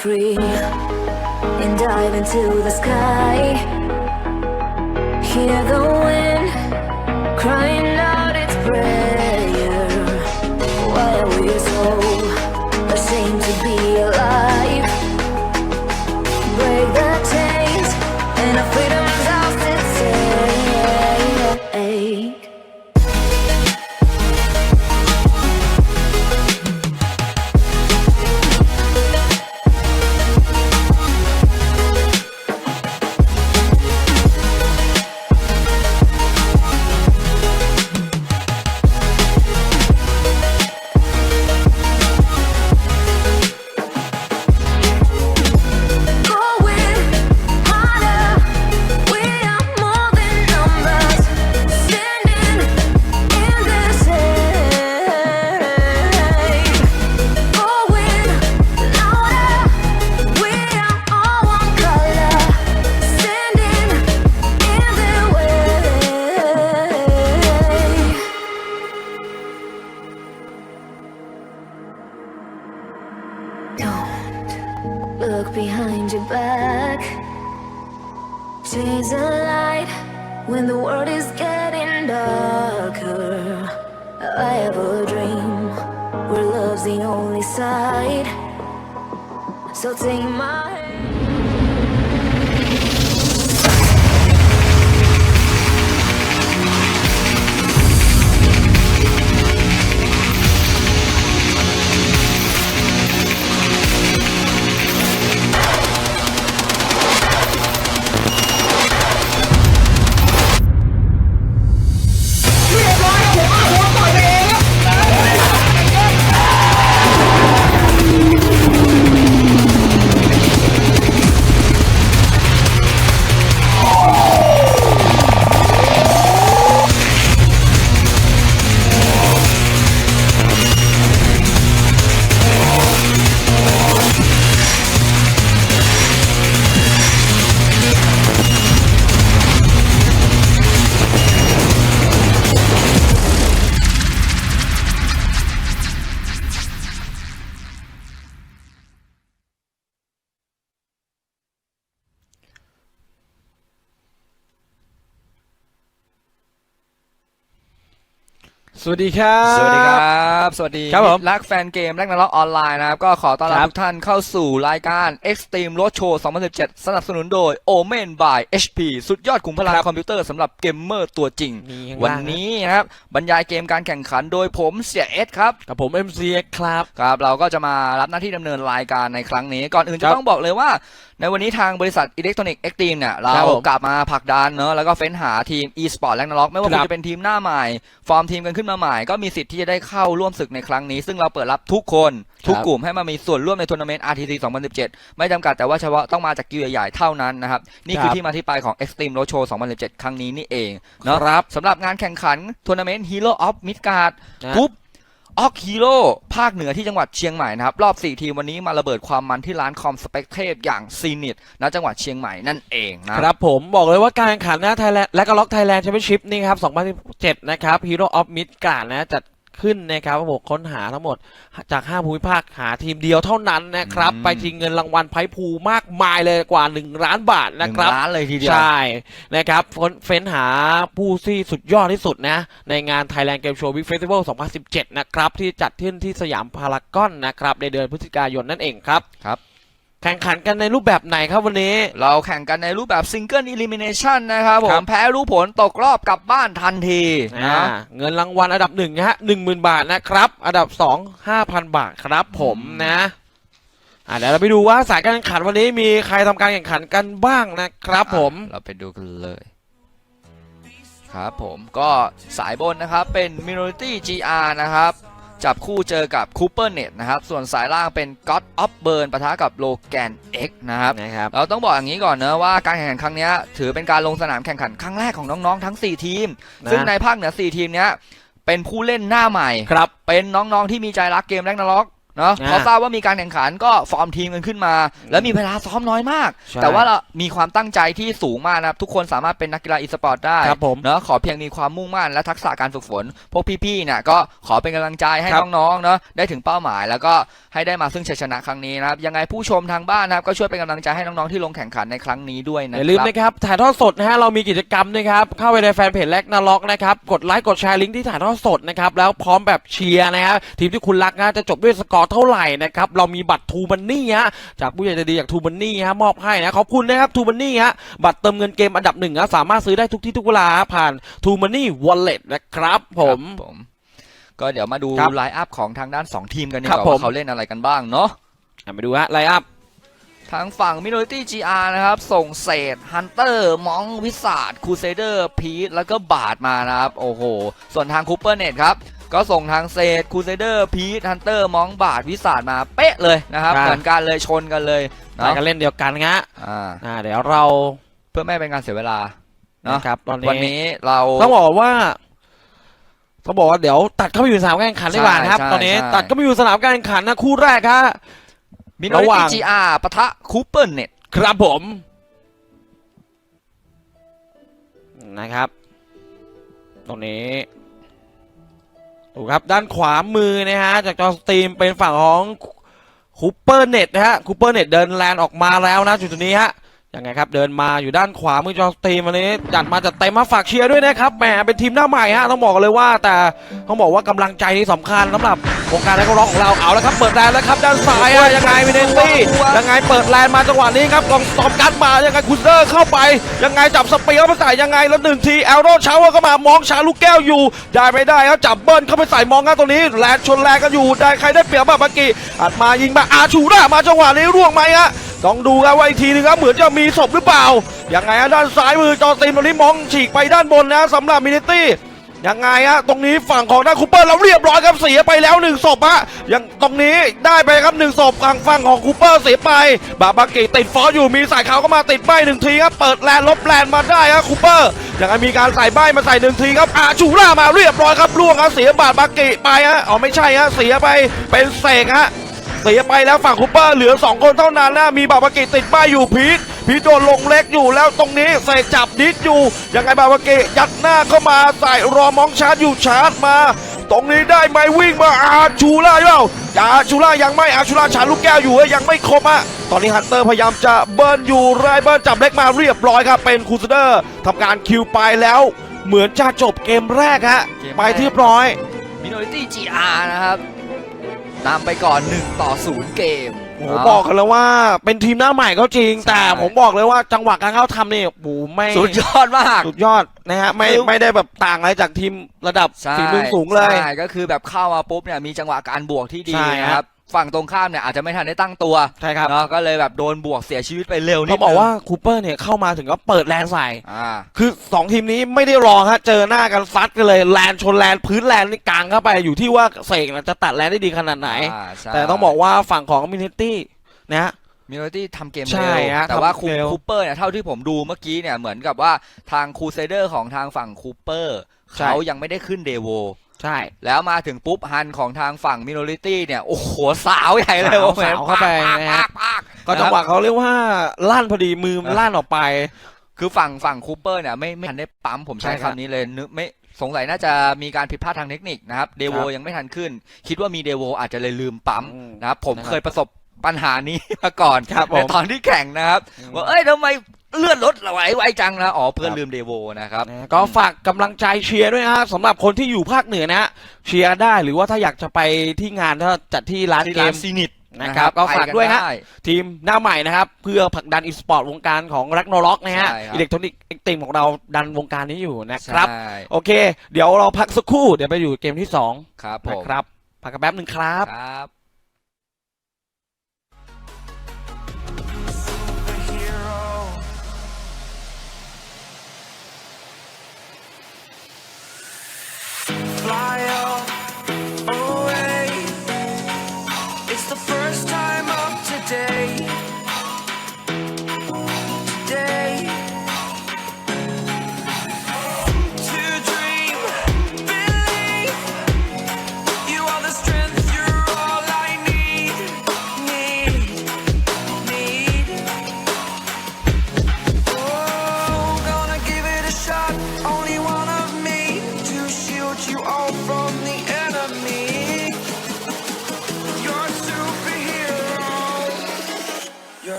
Free and dive into the sky. Hear the สวัสดีครับ สวัสดีครับ สวัสดีครับผมรักแฟนเกมรักนักล็อกออนไลน์นะครับ ก็ขอต้อนรับครับทุกท่านเข้าสู่รายการ Extreme Road Show 2017 สนับสนุนโดย Omen by HP สุดยอดขุมพลังครับคอมพิวเตอร์สำหรับเกมเมอร์ตัวจริงมีข้างวันล่างนะนี้นะครับ บรรยายเกมการแข่งขันโดยผมเสียเอสครับ กับผม MC ครับครับ เราก็จะมารับหน้าที่ดำเนินรายการในครั้งนี้ ก่อนอื่นคจะรับต้องบอกเลยว่า ในวันนี้ทางบริษัท Electronic Extreme เนี่ยเราครับผมกลับมาผลักดันเนอะแล้วก็เฟ้นหาทีม e-sport และนักล็อกไม่ว่าครัคุณบจะเป็นทีมหน้าใหม่ฟอร์มทีมกันขึ้นมาใหม่ก็มีสิทธิ์ที่จะได้เข้าร่วมศึกในครั้งนี้ ซึ่งเราเปิดรับทุกคนทุกกลุ่มให้มามีส่วนร่วมในทัวร์นาเมนต์ RTC 2017 ไม่จำกัดแต่ว่าเฉพาะต้องมาจากกิวใหญ่ๆเท่านั้นนะครับนี่คือครับที่มาที่ไปของ Extreme Road Show 2017 ครั้งนี้นี่เองเนาะครับสำหรับงานแข่งขันทัวร์นาเมนต์ Hero of Midgard นะกรุ๊ป ออกฮีโร่ภาคเหนือที่จังหวัดเชียงใหม่นะครับ รอบ 4 ทีมวันนี้มาระเบิดความมันที่ร้านคอมสเปกเทพอย่างซีนิตณจังหวัดเชียงใหม่นั่นเองนะครับผมบอกเลยว่าการแข่งขันนะไทยแลนด์และก็ล็อกไทยแลนด์แชมเปี้ยนชิพนี่ครับ 2017 นะครับ Hero of Midgard นะจัด ขึ้นนะครับผมค้นหาทั้งหมดจาก5ภูมิภาคหาทีมเดียวเท่านั้นนะครับอืมไปชิงเงินรางวัลไพ่ภูมากมายเลยกว่า 1 ล้านบาทหนึ่นะงครับล้านเลยทีเดียว ใช่นะครับเฟ้นเฟ้นหาผู้ที่สุดยอดที่สุดนะ ในงาน Thailand Game Show Big Festival 2017 นะครับ ที่จัดขึ้นที่สยามพารากอนนะครับ ในเดือนพฤศจิกายนนั่นเองครับครับ แข่งขันกันในรูปแบบไหนครับวันนี้ เราแข่งกันในรูปแบบซิงเกิล i ลิมิเนชันนะครับผครัมบ แพ้รู้ผลตกรอบกลับบ้านทันทีอ่านะเงินรางวัลอันดับหนึ่งนะฮะหนึ่งหมื่นบาทนะครับ อันดับสองห้าพันบาทครับผมนะอ่าเดี๋ยวเราไปดูว่าสายการแข่งขันวันนี้มีใครทำการแข่งขันกันบ้างนะครับผมอะเราไปดูกันเลยครับผมก็สายบนนะครับเป็น Minority GR นะครับ จับคู่เจอกับ Cooper Net นะครับ ส่วนสายล่างเป็น God of Burn ปะทะกับ Logan X นะครับ นะครับ เราต้องบอกอย่างนี้ก่อนเนะว่าการแข่งขันครั้งเนี้ยถือเป็นการลงสนามแข่งขันครั้งแรกของน้องๆทั้ง 4 ทีมนะซึ่งในภาคเหนือ 4 ทีมเนี้ยเป็นผู้เล่นหน้าใหม่ ครับ เป็นน้องๆที่มีใจรักเกมแรกนาล็อก เนาะอ่าพอทราบว่ามีการแข่งขันก็ฟอร์มทีมกันขึ้นมา แล้วมีเวลาซ้อมน้อยมาก ใช่แต่ว่าเรามีความตั้งใจที่สูงมากนะครับ ทุกคนสามารถเป็นนักกีฬาอีสปอร์ตได้ครับผมเนาะขอเพียงมีความมุ่งมั่นและทักษะการฝึกฝน พวกพี่ๆเนี่ยก็ขอเป็นกำลังใจให้ครับน้องๆเนาะได้ถึงเป้าหมาย แล้วก็ให้ได้มาซึ่งชัยชนะครั้งนี้นะครับยังไงผู้ชมทางบ้านนะครับก็ช่วยเป็นกำลังใจให้น้องๆที่ลงแข่งขันในครั้งนี้ด้วยนะอย่าลืมครับ นะครับ ถ่ายทอดสดนะฮะ เรามีกิจกรรมนะครับ เข้าไปในแฟนเพจแลกนาล็อกนะครับ กดไลค์ กดแชร์ลิงก์ที่ถ่ายทอดสดนะครับ แล้วพร้อมแบบเชียร์นะครับ ทีมที่คุณรักนะจะจบด้วยสกอร์เท่าไหร่นะครับเรามีบัตรทูมันนี่ฮะจากผู้ใหญ่ใจดีอย่างทูมันนี่ฮะมอบให้นะขอบคุณนะครับทูมันนี่ฮะบัตรเติมเงินเกมอันดับหนึ่งนะสามารถซื้อได้ทุกที่ทุกเวลาผ่านทูมันนี่วอลเล็ตนะครับผมครับผมก็เดี๋ยวมาดูครับไลน์อัพของทางด้าน 2 ทีมกันดีครักบว่าผมว่าเขาเล่นอะไรกันบ้างเนาะอะมาดูฮะไลน์อัพทางฝั่ง Minority GR นะครับ ส่งเศษฮันเตอร์มองวิสาดคูเซเดอร์พีทแล้วก็บาทมานะครับ โอ้โห ส่วนทางคูเปอร์เน็ตครับ ก็ส่งทางเศษคูเซเดอร์พีทฮันเตอร์มองบาทวิสาดมาเป๊ะเลยนะครับ ครับ เหมือนกันเลยชนกันเลยรายเนาะการเล่นเดียวกันฮะอ่าอ่าเดี๋ยวเราเพื่อไม่ให้เป็นการเสียเวลาเนอะนะครับตอนวันนี้นี้เรา ต้องบอกว่าต้องบอกว่าเดี๋ยวตัดเข้าไปอยู่สนามการแข่งขันดีกว่านะครับ ใช่ตอนนี้ใช่ ตัดก็ไปอยู่สนามการแข่งขันนะคู่แรกครับ Minority ระหว่าง GR ปะทะคูเปอร์เน็ตครับผมนะครับ ตรงนี้ ดูครับด้านขวามือนะฮะจากจอสตรีมเป็นฝั่งของคูเปอร์เน็ตนะฮะคูเปอร์เน็ตเดินแลนออกมาแล้วนะจุดนี้ฮะ ยังไงครับเดินมาอยู่ด้านขวามือจอสตีมวันนี้จัดมาจัดเต็มมาฝากเชียร์ด้วยนะครับแหมเป็นทีมหน้าใหม่ฮะต้องบอกเลยว่า แต่ต้องบอกว่ากำลังใจที่สำคัญสำหรับวงการนักร้องของเราเอาแล้วครับเปิดแลนแล้วครับด้านซ้ายอะยังไงวินเนตี้ยังไงเปิดแลนมาจังหวะนี้ครับกองตอมกันมายังไงคุณเดอร์เข้าไป ยังไงจับสเปียร์เข้าไปใส่ยังไงแล้วหนึ่งทีแอลโรชาวเวอร์ก็มามองชาลูกแก้วอยู่ ได้ไม่ได้ครับจับเบิ้ลเข้าไปใส่มองกันตรงนี้แลนชนแลนกันอยู่ได้ใครได้เปรียบบ้างเมื่อกี้อัดมายิงมาอาชูร่ามาจังหวะนี้ร่วงไหมฮะ ต้องดูกันว่าอีกทีนึงครับเหมือนจะมีศพหรือเปล่ายังไงฮะด้านซ้ายมือจอตีมตรงนี้มองฉีกไปด้านบนนะสำหรับมินิตี้ยังไงฮะตรงนี้ฝั่งของด้านคูเปอร์เราเรียบร้อยครับเสียไปแล้วหนึ่งศพฮะยังตรงนี้ได้ไปครับหนึ่งศพทางฝั่งของคูเปอร์เสียไป บาบากิติดฟอสอยู่มีสายเขาก็มาติดใบหนึ่งทีครับเปิดแลนลบแลนมาได้ครับคูเปอร์ยังไงมีการใส่ใบมาใส่หนึ่งทีครับอาชูล่ามาเรียบร้อยครับล่วงครับเสียบาบากิไปฮะอ๋อไม่ใช่ฮะเสียไปเป็นเสกฮะ เสียไปแล้วฝั่งคูเปอร์เหลือ 2 คนเท่านั้นนะมีบาบากิติดป้ายอยู่พีทพีทโดนลงเล็กอยู่แล้วตรงนี้เสกจับดิดอยู่ยังไงบาบากิยัดหน้าเข้ามาใส่รอมองชาร์จอยู่ชาร์จมา ตรงนี้ได้ไหมวิ่งมาอาชูล่าเปล่าอาชูล่ายังไม่อาชูล่าชาร์จลูกแก้วอยู่เอ้ยยังไม่ครบอะตอนนี้ฮันเตอร์พยายามจะเบิร์นอยู่ไรเบิร์นจับเล็กมาเรียบร้อยครับเป็นคูสเดอร์ทำการคิวไปแล้วเหมือนจะจบเกมแรกฮะไปที่เรียบร้อย Minority GR นะครับ นำไปก่อน 1 ต่อ 0 เกม โอ้โหบอกกันแล้วว่าเป็นทีมหน้าใหม่ก็จริง ใช่ แต่ผมบอกเลยว่าจังหวะการเข้าทำนี่โอ้โหไม่สุดยอดมาก สุดยอดนะฮะไม่คือไม่ได้แบบต่างอะไรจากทีมระดับใช่ฝีมือสูงเลย ใช่ก็คือแบบเข้ามาปุ๊บเนี่ยมีจังหวะการบวกที่ดีใช่นะครับ ฝั่งตรงข้ามเนี่ยอาจจะไม่ทันได้ตั้งตัวใช่ครับเนาะก็เลยแบบโดนบวกเสียชีวิตไปเร็วนิเขาดบอกนึงว่าคูเปอร์เนี่ยเข้ามาถึงก็เปิดแลนใส่อ่าคือ 2 ทีมนี้ไม่ได้รอฮะเจอหน้ากันซัดกันเลยแลนชนแลนพื้นแลนนี่กลางเข้าไปอยู่ที่ว่าเสกน่ะจะตัดแลนได้ดีขนาดไหน อ่าใช่แต่ต้องบอกว่าฝั่งของมินิตี้นะฮะ มิโนตี้ทำเกมใช่เร็วฮะแต่ว่าทำคูเร็ว คูเปอร์เนี่ยเท่าที่ผมดูเมื่อกี้เนี่ยเหมือนกับว่าทางคูเซเดอร์ของทางฝั่งคูเปอร์ใช่เขายังไม่ได้ขึ้นเดโว ใช่ แล้วมาถึงปุ๊บฮันของทางฝั่งมิโนริตี้เนี่ย โอ้โห สาวใหญ่เลยสาวโอ้โหสาวเข้าไปนะฮะปากปากก็จังหวะเขาเรียกว่าลั่นพอดีมือมันลั่นออกไป คือฝั่งฝั่งคูเปอร์เนี่ยไม่ไม่ทันได้ปั๊มผมใช้ใช่ครับคำนี้เลยนึกไม่สงสัยน่าจะมีการผิดพลาดทางเทคนิคนะครับเดโวครับยังไม่ทันขึ้น คิดว่ามีเดโวอาจจะเลยลืมปั๊มอืมนะครับผมนะครับเคยประสบปัญหานี้มาก่อนครับผมในตอนที่แข่งนะครับอืมว่าเอ้ยทำไม เลื่อนรถไหวไวจังนะอ๋อเพื่อนครับลืมเดโวนะครับ นะก็ฝากกำลังใจเชียร์ด้วยนะฮะสำหรับคนที่อยู่ภาคเหนือนะฮะเชียร์ได้หรือว่าถ้าอยากจะไปที่งานถ้าจัดที่ร้านที่เกร้านม ซีนิตนะครับก็ฝากด้วยฮะทีมหน้าใหม่นะครับ เพื่อผลักดันอีสปอร์ตวงการของรักโนล็อกนะฮะใช่ครับ อิเล็กทรอนิกส์เอ็กติมของเราดันวงการนี้อยู่นะครับใช่โอเค เดี๋ยวเราพักสักครู่เดี๋ยวไปอยู่เกมที่2ครับผนะมครับพักกันแป๊บหนึ่งครับ ครับ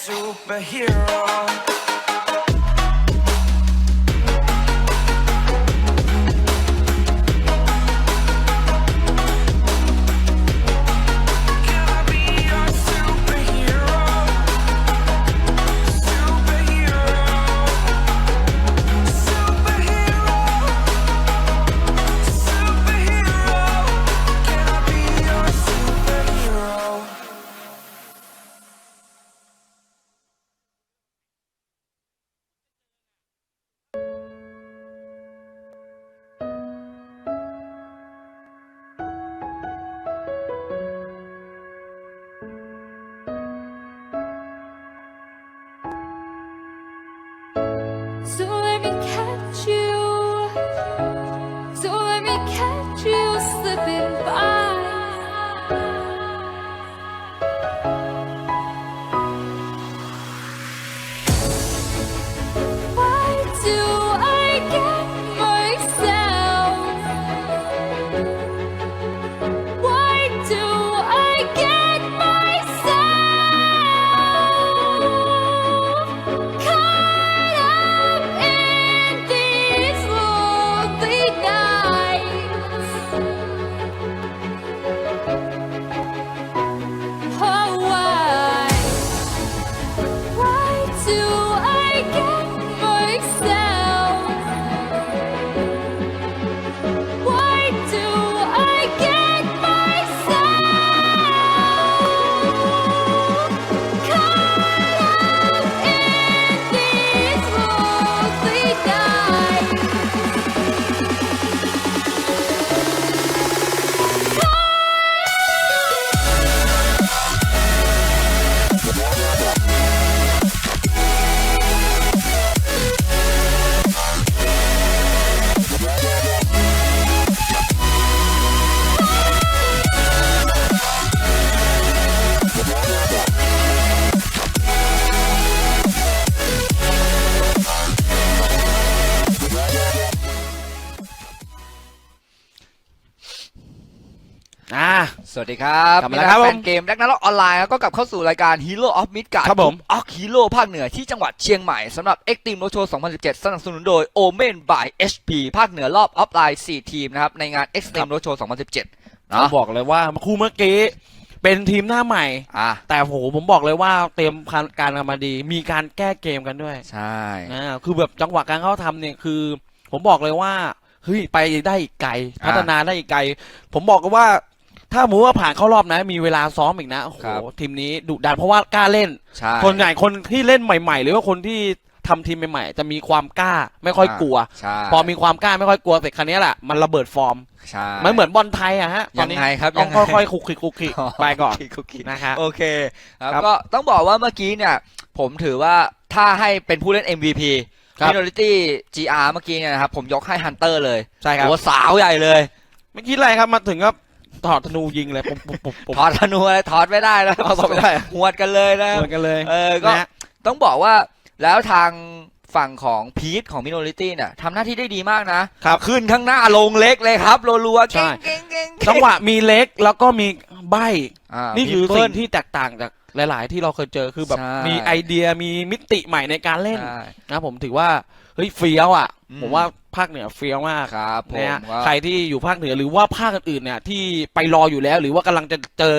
superhero. วัสดีครับกลับมาแล้วครับแฟผนมเกมแร็กนาร็อกออนไลน์ก็กลับเข้าสู่รายการ Hero of Midgard ครับผมออกฮีโร่ภาคเหนือที่จังหวัดเชียงใหม่สำหรับ Extreme Road Show 2017 สนับสนุนโดย Omen by HP ภาคเหนือรอบออฟไลน์ 4 ทีมนะครับ ในงาน Extreme Road Show 2017ต้อเนาะงบอกเลยว่าคู่เมื่อกี้เป็นทีมหน้าใหม่อะแต่โหผมบอกเลยว่าเตรียมการกันมาดี มีการแก้เกมกันด้วย ใช่อ่าคือแบบจังหวะการเข้าทำเนี่ยคือ ผมบอกเลยว่าเฮ้ยไปได้อีกไกล พัฒนาได้อีกไกล ผมบอกกันว่า ถ้าหมูว่าผ่านเข้ารอบนะ มีเวลาซ้อมอีกนะโอ้โหทีมนี้ดุดันเพราะว่ากล้าเล่น ใช่ คนใหญ่คนที่เล่นใหม่ ๆ หรือว่าคนที่ทำทีมใหม่ๆจะมีความกล้าไม่ค่อยกลัว ใช่พอมีความกล้าไม่ค่อยกลัวเสร็จครั้นี้แหละมันระเบิดฟอร์มใช่มันเหมือนบอลไทยอะฮะตอนนี้ยังไงครับต้องยังไงค่อยๆคุกคิกคุกคิกไปก่อนคุกกี้นะครับ โอเคครับครับ ก็ต้องบอกว่าเมื่อกี้เนี่ย ผมถือว่าถ้าให้เป็นผู้เล่น MVP ครับ Minority GR เมื่อกี้เนี่ยนะครับ ผมยกให้ Hunter เลยใช่ครับโอ้สาวใหญ่เลย ไม่คิดอะไรครับมาถึงก็ ถอดธนูยิงเลยปุ๊บปุ๊บปุ๊บปุ๊บถอดธนูอะไรถอดไม่ได้แล้วถอดไม่ได้ หวดกันเลยนะ เหมือนกันเลยเออก็นะฮะต้องบอกว่าแล้วทางฝั่งของพีทของ Minority เนี่ยทำหน้าที่ได้ดีมากนะ ครับ ขึ้นข้างหน้าลงเล็กเลยครับรัวๆใช่ เก่งๆเก่งๆจังหวะมีเล็กแล้วก็มีใบ อ่านี่คือมีเปิ้สิ่ล งที่แตกต่างจากหลาย ๆ ที่เราเคยเจอคือแบบใช่ มีไอเดียมีมิติใหม่ในการเล่นใช่ นะผมถือว่าเฮ้ยเฟี้ยวอะ อืม ผมว่า ภาคเหนือเฟี้ยวมากครับผมนะฮะก็ใครที่อยู่ภาคเหนือหรือว่าภาคอื่นๆเนี่ยที่ไปรออยู่แล้ว หรือว่ากำลังจะเจอ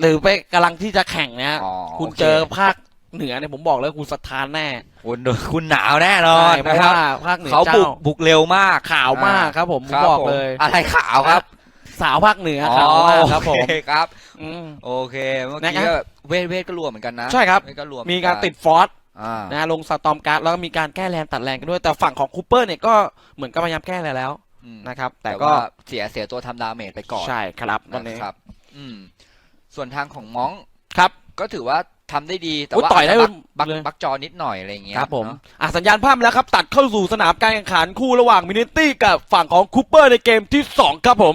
หรือไปกำลังที่จะแข่งเนี่ยอ๋อคุณโอเค เจอภาคเหนือเนี่ยผมบอกเลยคุณสถานแน่คุณคุณหนาวแน่นอนใช่เพนะราะครับว่าภาคเหนือเขาเจ้าบุกบุกเร็วมากขาวมากครับ ผมผมครับบอกผมเลยอะไรขาวครับสาวภาคเหนืออ๋อขาวมากครับผมโอเคครับ อืม โอเคเมื่อนะกี้ครับก็เวทเวทก็รวมเหมือนกันนะใช่ครับ เวทก็รวมมีการติดฟอส อ่านะลงสตอมการ์ดแล้วก็มีการแก้แรงตัดแรงกันด้วย แต่ฝั่งของคูเปอร์เนี่ยก็เหมือนกับพยายามแก้แล้วอืมนะครับ แต่แต่ก็ก็เสียเสียตัวทำดาเมจไปก่อนใช่ครับตอนนี้นะครับ อืม ส่วนทางของม้องครับ ก็ถือว่าทำได้ดี แต่อุ๊ยว่าต่อยได้าจจะบักเลยบักบักจอนิดหน่อยอะไรอย่างเงี้ยครับผม เนอะ อะสัญญาณภาพมาแล้วครับ ตัดเข้าสู่สนามการแข่งขันคู่ระหว่างมินิตี้กับฝั่งของคูเปอร์ในเกมที่ 2 ครับผม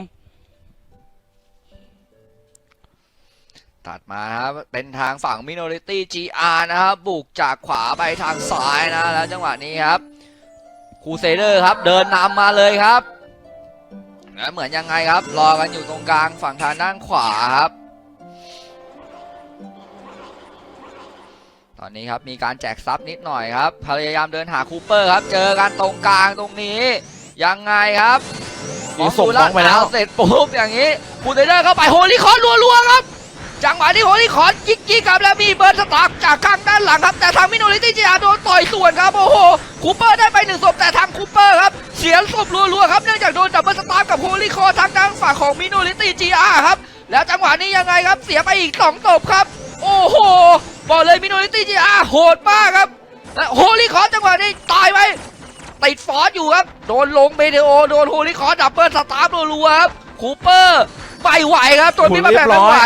ตัดมานะครับเป็นทางฝั่ง Minority GR นะครับบุกจากขวาไปทางซ้ายนะแล้วจังหวะนี้ครับคูเซเดอร์ครับเดินนำมาเลยครับแล้วเหมือนยังไงครับ รอกันอยู่ตรงกลางฝั่งทางด้านขวาครับอนนี้ครับมีการแจกซับนิดหน่อยครับ พยายามเดินหาคูเปอร์ครับ เจอกันตรงกลางตรงนี้ ยังไงครับมีส่งฟ้องไปแล้วเอาเสร็จปุ๊บอย่างนี้คูเดเดอร์เข้าไปโฮลิคอนรัวๆครับ จังหวะที่โฮลิคอนยิกกี้กับแล้วมีเบิร์นสตาร์จากข้างด้านหลังครับ แต่ทางมิโนริตี้จีอาโดนต่อยส่วนครับโอ้โหคูเปอร์ได้ไปหนึ่งศพแต่ทางคูเปอร์ครับเสียศพรัวๆครับเนื่องจากโดนดับเบิลสตาร์กับโฮลิคอนทางด้านฝั่งของมิโนริตี้จีอาครับแล้วจังหวะนี้ยังไงครับเสียไปอีกสองศพครับ โอ้โหบอกเลยมิโนริตี้จีอาโหดมากครับและโฮลิคอนจังหวะนี้ตายไปติดฟอสอยู่ครับโดนลงเมเดโอโดนโฮลิคอร์ดับเบิลสตาร์รัวๆครับคูเปอร์ไม่ไหวครับตัวนี้มาแพ้ไม่ไหว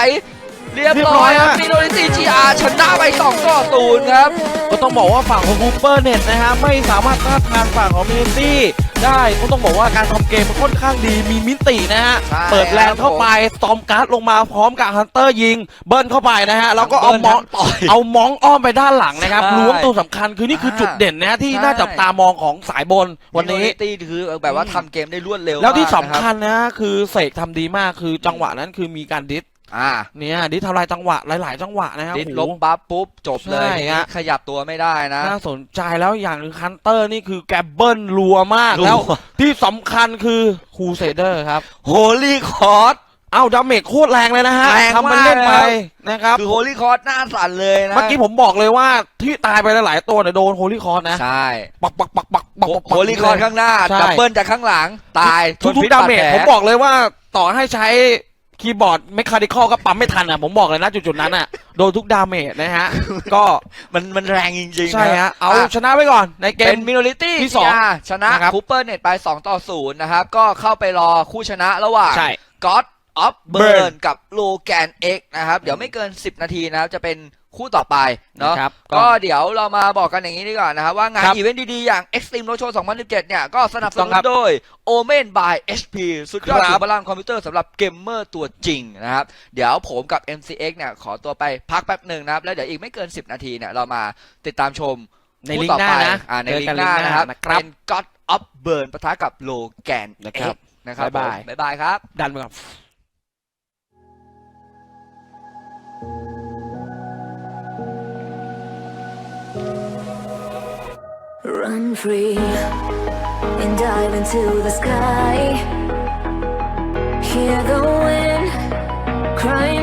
เรียบร้อยครับมิโนริตี้จีอาชนะไป2ต่อศูนย์ครับ ก็ต้องบอกว่าฝั่งของคูเปอร์เน็ตนะฮะไม่สามารถต้านทานฝั่งของมินิตี้ได้ก็ต้องบอกว่าการทำเกมมันค่อนข้างดีมีมิตินะฮะ ใช่เปิดแรงเข้าไปสตอมการ์ดลงมาพร้อมกับฮันเตอร์ยิง เบิ้ลเข้าไปนะฮะ แล้วก็เอามองต่อยเอามองอ้อมไปด้านหลังนะครับใช่ล้วงตัวสำคัญคือนี่คือจุดเด่นนะฮะที่ใช่ น่าจับตามองของสายบนวันนี้มิโริตี้คือแบบว่าทำเกมได้รวดเร็วแล้วที่มากสำนะรับ คัญนะคือเสกทำดีมากคือจังหวะนั้นคือมีการดิส อ่าเนี่ยดิสทำลายจังหวะหลาย ๆ จังหวะนะครับดิดโอ้โหลบบัฟปุ๊บจบเลยใช่ฮะ ขยับตัวไม่ได้นะน่าสนใจแล้วอย่างหนึ่งฮันเตอร์นี่คือแกเบิลรัวมากรัวแล้ว ที่สำคัญคือคูเซเดอร์ครับ โฮลี่คอร์ส เอ้าดาเมจโคตรแรงเลยนะฮะแรงมาก ทำมันเล่นไปครับนะครับ คือโฮลี่คอร์สหน้าสั่นเลยนะเมื่อกี้ผมบอกเลยว่าที่ตายไปหลายๆตัวเนี่ยโดนโฮลี่คอร์นะใช่ปักปักปักปักปักปักโฮลี่คอร์สข้างหน้าใช่ ดับเบิลจากข้างหลัง ตายทุกทนทุพิกษดาบาดเมจแผลผมบอกเลยว่าต่อให้ใช้ คีย์บอร์ดเมคานิคอลก็ปั๊มไม่ทันอะ ผมบอกเลยนะจุดๆนั้นอะ โดนทุกดาเมจนะฮะ ก็มันมันแรงจริงๆใช่นฮะ เอาชนะไว้ก่อน ในเกเป็ม นมิโนริตี้ที่สองชนะนะครับ คูเปอร์เน็ตไป 2 ต่อ 0 นะครับ ก็เข้าไปรอคู่ชนะระหว่าง ใช่ God of Burn Burn กับ Logan X นะครับ เดี๋ยวไม่เกิน 10 นาทีนะครับ จะเป็น คู่ต่อไปเนาะนะครับก็เดี๋ยวเรามาบอกกันอย่างนี้ดีกว่านะครับว่างานครับอีเวนต์ดี ๆ อย่าง Extreme Road Show 2017 เนี่ย ก็สนับสต้นุอนงครับโดย Omen by HP สุดยอดครับถึงพลังคอมพิวเตอร์สำหรับเกมเมอร์ตัวจริงนะครับ เดี๋ยวผมกับ MCX เนี่ย ขอตัวไปพักแป๊บหนึ่งนะครับ แล้วเดี๋ยวอีกไม่เกิน 10 นาทีเนี่ย เรามาติดตามชมในคู่ลิงต่อก์หน้าไปนะอ่าในเจอลิงกันก์หน้านะครับนะครับ เป็น God of Burn ปะทะกับโลแกน นะครับนะครับบ๊ายบายผมบ๊ายบายครับ ดันไปก่อน Run free and dive into the sky. Hear the wind crying.